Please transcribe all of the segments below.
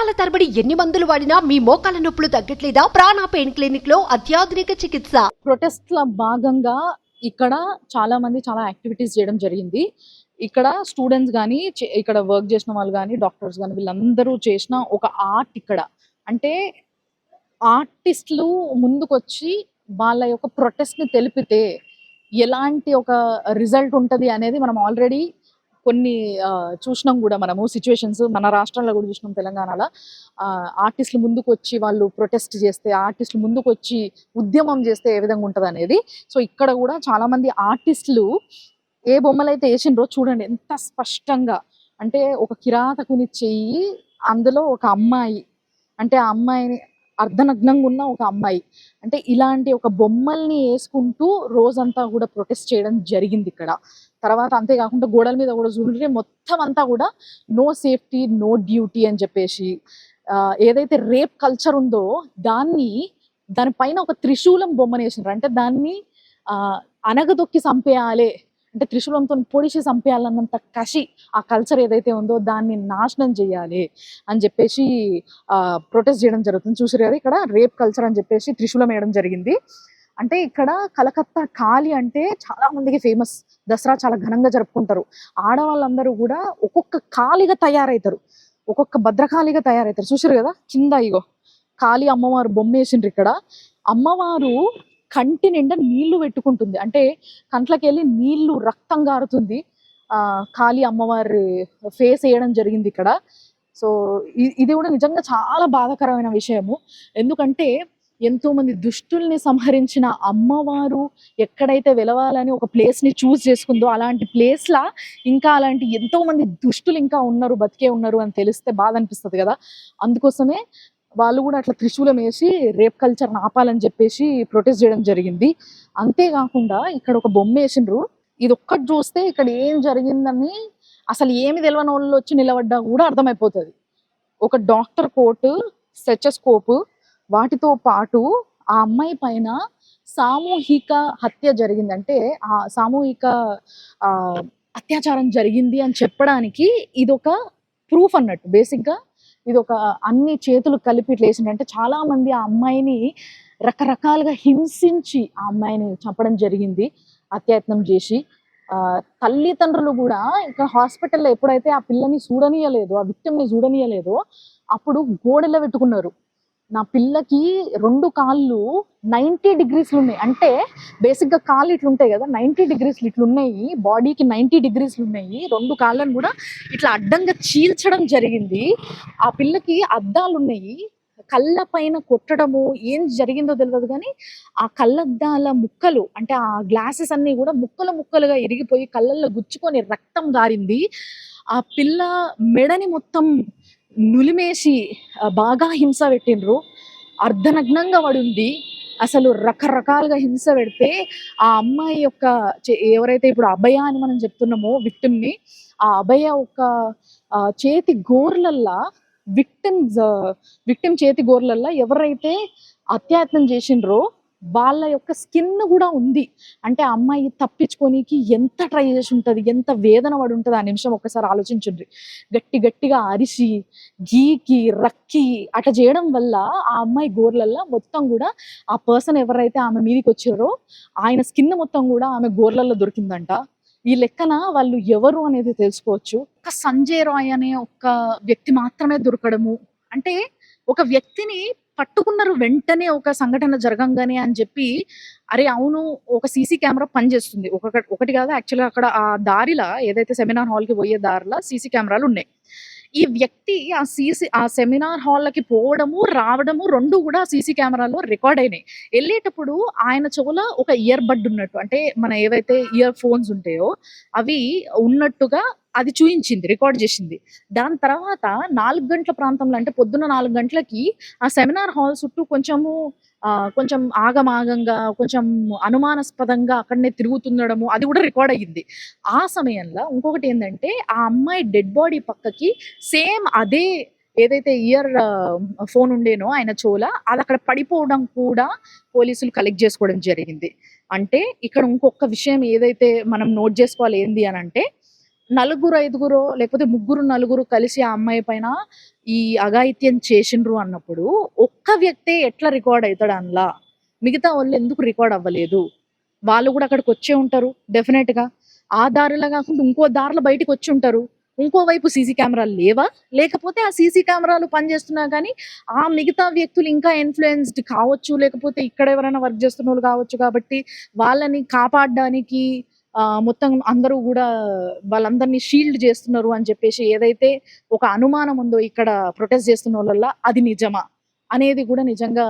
సంవత్సరాల తరబడి ఎన్ని మందులు వాడినా మీ మోకాల నొప్పులు తగ్గట్లేదా? ప్రాణ పెయిన్ క్లినిక్లో అత్యాధునిక చికిత్స. ప్రొటెస్ట్ ల భాగంగా ఇక్కడ చాలా మంది చాలా యాక్టివిటీస్ చేయడం జరిగింది. ఇక్కడ స్టూడెంట్స్ కానీ ఇక్కడ వర్క్ చేసిన వాళ్ళు కానీ డాక్టర్స్ కానీ వీళ్ళందరూ చేసిన ఒక ఆర్ట్ ఇక్కడ. అంటే ఆర్టిస్టులు ముందుకొచ్చి వాళ్ళ యొక్క ప్రొటెస్ట్ని ని తెలిపితే ఎలాంటి ఒక రిజల్ట్ ఉంటుంది అనేది మనం ఆల్రెడీ కొన్ని చూసినాం కూడా మనము సిచ్యువేషన్స్ మన రాష్ట్రంలో కూడా చూసినాం తెలంగాణలో. ఆర్టిస్టులు ముందుకు వచ్చి వాళ్ళు ప్రొటెస్ట్ చేస్తే ఆర్టిస్టులు ముందుకు వచ్చి ఉద్యమం చేస్తే ఏ విధంగా ఉంటుంది అనేది. సో ఇక్కడ కూడా చాలా మంది ఆర్టిస్టులు ఏ బొమ్మలు అయితే వేసిండ్రో చూడండి ఎంత స్పష్టంగా. అంటే ఒక కిరాతకుని చెయ్యి అందులో ఒక అమ్మాయి. అంటే ఆ అమ్మాయిని అర్ధనగ్నంగా ఉన్న ఒక అమ్మాయి. అంటే ఇలాంటి ఒక బొమ్మల్ని వేసుకుంటూ రోజంతా కూడా ప్రొటెస్ట్ చేయడం జరిగింది ఇక్కడ. తర్వాత అంతేకాకుండా గోడల మీద కూడా చూడండి మొత్తం అంతా కూడా నో సేఫ్టీ నో డ్యూటీ అని చెప్పేసి ఆ, ఏదైతే రేప్ కల్చర్ ఉందో దాన్ని దానిపైన ఒక త్రిశూలం బొమ్మని వేసినారు అంటే దాన్ని ఆ, అనగదొక్కి చంపేయాలి అంటే త్రిశూలంతో పొడిచి చంపేయాలన్నంత కసి ఆ కల్చర్ ఏదైతే ఉందో దాన్ని నాశనం చేయాలి అని చెప్పేసి ప్రొటెస్ట్ చేయడం జరుగుతుంది. చూసారు కదా ఇక్కడ రేప్ కల్చర్ అని చెప్పేసి త్రిశూలం వేయడం జరిగింది. అంటే ఇక్కడ కలకత్తా ఖాళీ అంటే చాలా మందికి ఫేమస్. దసరా చాలా ఘనంగా జరుపుకుంటారు. ఆడవాళ్ళందరూ కూడా ఒక్కొక్క ఖాళీగా తయారవుతారు ఒక్కొక్క భద్రకాళిగా తయారవుతారు చూసారు కదా? కింద ఇగో. కాళీ అమ్మవారు బొమ్మ వేసిండ్రు ఇక్కడ. అమ్మవారు కంటి నిండా నీళ్ళు పెట్టుకుంటుంది. అంటే కంట్లకి వెళ్ళి నీళ్ళు రక్తం గారుతుంది. ఖాళీ కాళీ అమ్మవారి ఫేస్ వేయడం జరిగింది ఇక్కడ. సో ఇది కూడా నిజంగా చాలా బాధాకరమైన విషయము. ఎందుకంటే ఎంతో మంది దుష్టుల్ని సంహరించిన అమ్మవారు ఎక్కడైతే వెలవాలని ఒక ప్లేస్ని చూస్ చేసుకుందో అలాంటి ప్లేస్ లా ఇంకా అలాంటి ఎంతో మంది దుష్టులు ఇంకా ఉన్నారు బతికే ఉన్నారు అని తెలిస్తే బాధ అనిపిస్తుంది కదా. అందుకోసమే వాళ్ళు కూడా అట్లా త్రిశూలం వేసి రేప్ కల్చర్ ఆపాలని చెప్పేసి ప్రొటెస్ట్ చేయడం జరిగింది. అంతేకాకుండా ఇక్కడ ఒక బొమ్మ వేసిండ్రు. ఇది ఒక్కటి చూస్తే ఇక్కడ ఏం జరిగిందని అసలు ఏమి తెలియని వాళ్ళు వచ్చి నిలబడ్డా కూడా అర్థమైపోతుంది. ఒక డాక్టర్ కోటు స్కోప్ వాటితో పాటు ఆ అమ్మాయి పైన సామూహిక హత్య జరిగిందంటే ఆ సామూహిక ఆ, అత్యాచారం జరిగింది అని చెప్పడానికి ఇది ఒక ప్రూఫ్ అన్నట్టు. బేసిక్గా ఇది ఒక అన్ని చేతులు కలిపి ఇట్లా వేసిందంటే చాలామంది ఆ అమ్మాయిని రకరకాలుగా హింసించి ఆ అమ్మాయిని చంపడం జరిగింది అత్యాయత్నం చేసి. ఆ, తల్లిదండ్రులు కూడా ఇక్కడ హాస్పిటల్లో ఎప్పుడైతే ఆ పిల్లని చూడనీయలేదు ఆ విక్టిమ్ని చూడనీయలేదో అప్పుడు గోడలో పెట్టుకున్నారు నా పిల్లకి రెండు కాళ్ళు నైంటీ డిగ్రీస్లు ఉన్నాయి. అంటే బేసిక్గా కాళ్ళు ఇట్లా ఉంటాయి కదా నైంటీ డిగ్రీస్లు ఇట్లున్నాయి. బాడీకి నైంటీ డిగ్రీస్లు ఉన్నాయి. రెండు కాళ్ళను కూడా ఇట్లా అడ్డంగా చీల్చడం జరిగింది. ఆ పిల్లకి అద్దాలు ఉన్నాయి కళ్ళ పైన కొట్టడము ఏం జరిగిందో తెలియదు కానీ ఆ కళ్ళద్దాల ముక్కలు అంటే ఆ గ్లాసెస్ అన్నీ కూడా ముక్కలు ముక్కలుగా ఇరిగిపోయి కళ్ళల్లో గుచ్చుకొని రక్తం గారింది. ఆ పిల్ల మెడని మొత్తం నులిమేసి బాగా హింస పెట్టిండ్రు. అర్ధనగ్నంగా పడి అసలు రకరకాలుగా హింస పెడితే ఆ అమ్మాయి యొక్క ఎవరైతే ఇప్పుడు అభయ అని మనం చెప్తున్నామో విక్టిమ్ని ఆ అభయ ఒక ఆ, చేతి గోర్లల్లా విక్టిమ్స్ విక్టిమ్ చేతి గోర్లల్లా ఎవరైతే అత్యాయత్నం చేసిండ్రో వాళ్ళ యొక్క స్కిన్ కూడా ఉంది. అంటే ఆ అమ్మాయి తప్పించుకోనికి ఎంత ట్రై చేసి ఉంటుంది ఎంత వేదన పడి ఉంటుంది ఆ నిమిషం ఒక్కసారి ఆలోచించండి గట్టి గట్టిగా అరిసి గీకి రక్కి అట చేయడం వల్ల ఆ అమ్మాయి గోర్లల్లో మొత్తం కూడా ఆ పర్సన్ ఎవరైతే ఆమె మీదకి వచ్చారో ఆయన స్కిన్ మొత్తం కూడా ఆమె గోర్లల్లో దొరికిందంట. ఈ లెక్కన వాళ్ళు ఎవరు అనేది తెలుసుకోవచ్చు. ఒక సంజయ్ రాయ్ అనే ఒక వ్యక్తి మాత్రమే దొరకడము. అంటే ఒక వ్యక్తిని పట్టుకున్నారు వెంటనే ఒక సంఘటన జరగంగానే అని చెప్పి అరే అవును ఒక సీసీ కెమెరా పనిచేస్తుంది. ఒక ఒకటి కాదు యాక్చువల్గా అక్కడ ఆ దారిలా ఏదైతే సెమినార్ హాల్కి పోయే దారిలా సీసీ కెమెరాలు ఉన్నాయి. ఈ వ్యక్తి ఆ సీసీ ఆ సెమినార్ హాల్కి పోవడము రావడము రెండు కూడా సీసీ కెమెరాలో రికార్డ్ అయినాయి. వెళ్ళేటప్పుడు ఆయన చెవుల ఒక ఇయర్ బడ్ ఉన్నట్టు అంటే మన ఏవైతే ఇయర్ ఫోన్స్ ఉంటాయో అవి ఉన్నట్టుగా అది చూయించింది రికార్డ్ చేసింది. దాని తర్వాత నాలుగు గంటల ప్రాంతంలో అంటే పొద్దున్న నాలుగు గంటలకి ఆ సెమినార్ హాల్ చుట్టూ కొంచెము కొంచెం ఆగమాగంగా కొంచెం అనుమానాస్పదంగా అక్కడనే తిరుగుతుండడము అది కూడా రికార్డ్ అయ్యింది. ఆ సమయంలో ఇంకొకటి ఏంటంటే ఆ అమ్మాయి డెడ్ బాడీ పక్కకి సేమ్ అదే ఏదైతే ఇయర్ ఫోన్ ఉండేనో ఆయన చోల అది అక్కడ పడిపోవడం కూడా పోలీసులు కలెక్ట్ చేసుకోవడం జరిగింది. అంటే ఇక్కడ ఇంకొక విషయం ఏదైతే మనం నోట్ చేసుకోవాలి ఏంది అని అంటే నలుగురు ఐదుగురు లేకపోతే ముగ్గురు నలుగురు కలిసి ఆ అమ్మాయి పైన ఈ అఘాయిత్యం చేసిండ్రు అన్నప్పుడు ఒక్క వ్యక్తే ఎట్లా రికార్డ్ అవుతాడు అందులో మిగతా వాళ్ళు ఎందుకు రికార్డ్ అవ్వలేదు? వాళ్ళు కూడా అక్కడికి వచ్చే ఉంటారు డెఫినెట్గా. ఆ దారిలో కాకుండా ఇంకో దారిలో బయటకు వచ్చి ఉంటారు. ఇంకోవైపు సీసీ కెమెరాలు లేవా? లేకపోతే ఆ సీసీ కెమెరాలు పనిచేస్తున్నా కానీ ఆ మిగతా వ్యక్తులు ఇంకా ఇన్ఫ్లుయెన్స్డ్ కావచ్చు లేకపోతే ఇక్కడ ఎవరైనా వర్క్ చేస్తున్న వాళ్ళు కావచ్చు కాబట్టి వాళ్ళని కాపాడడానికి మొత్తం అందరూ కూడా వాళ్ళందరినీ షీల్డ్ చేస్తున్నారు అని చెప్పేసి ఏదైతే ఒక అనుమానం ఉందో ఇక్కడ ప్రొటెస్ట్ చేస్తున్న వాళ్ళ అది నిజమా అనేది కూడా నిజంగా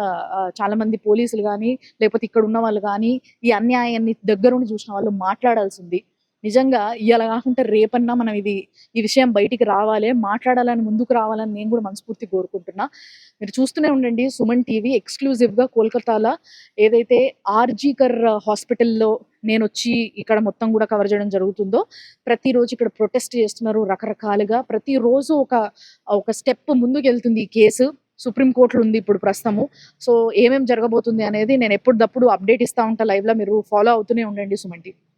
చాలా మంది పోలీసులు కానీ లేకపోతే ఇక్కడ ఉన్న వాళ్ళు కానీ ఈ అన్యాయాన్ని దగ్గరుండి చూసిన వాళ్ళు మాట్లాడాల్సింది నిజంగా ఇవాళ కాకుండా రేపన్నా మనం ఇది ఈ విషయం బయటికి రావాలి మాట్లాడాలని ముందుకు రావాలని నేను కూడా మనస్ఫూర్తి కోరుకుంటున్నా. మీరు చూస్తూనే ఉండండి సుమన్ టీవీ ఎక్స్క్లూజివ్గా కోల్కతాలో ఏదైతే ఆర్జీకర్ హాస్పిటల్లో నేను వచ్చి ఇక్కడ మొత్తం కూడా కవర్ చేయడం జరుగుతుందో ప్రతిరోజు ఇక్కడ ప్రొటెస్ట్ చేస్తున్నారు రకరకాలుగా. ప్రతిరోజు ఒక ఒక స్టెప్ ముందుకు వెళ్తుంది ఈ కేసు. సుప్రీంకోర్టులో ఉంది ఇప్పుడు ప్రస్తుతము. సో ఏమేమి జరగబోతుంది అనేది నేను ఎప్పటికప్పుడు అప్డేట్ ఇస్తా ఉంటా లైవ్లో మీరు ఫాలో అవుతూనే ఉండండి సుమన్ టీవీ.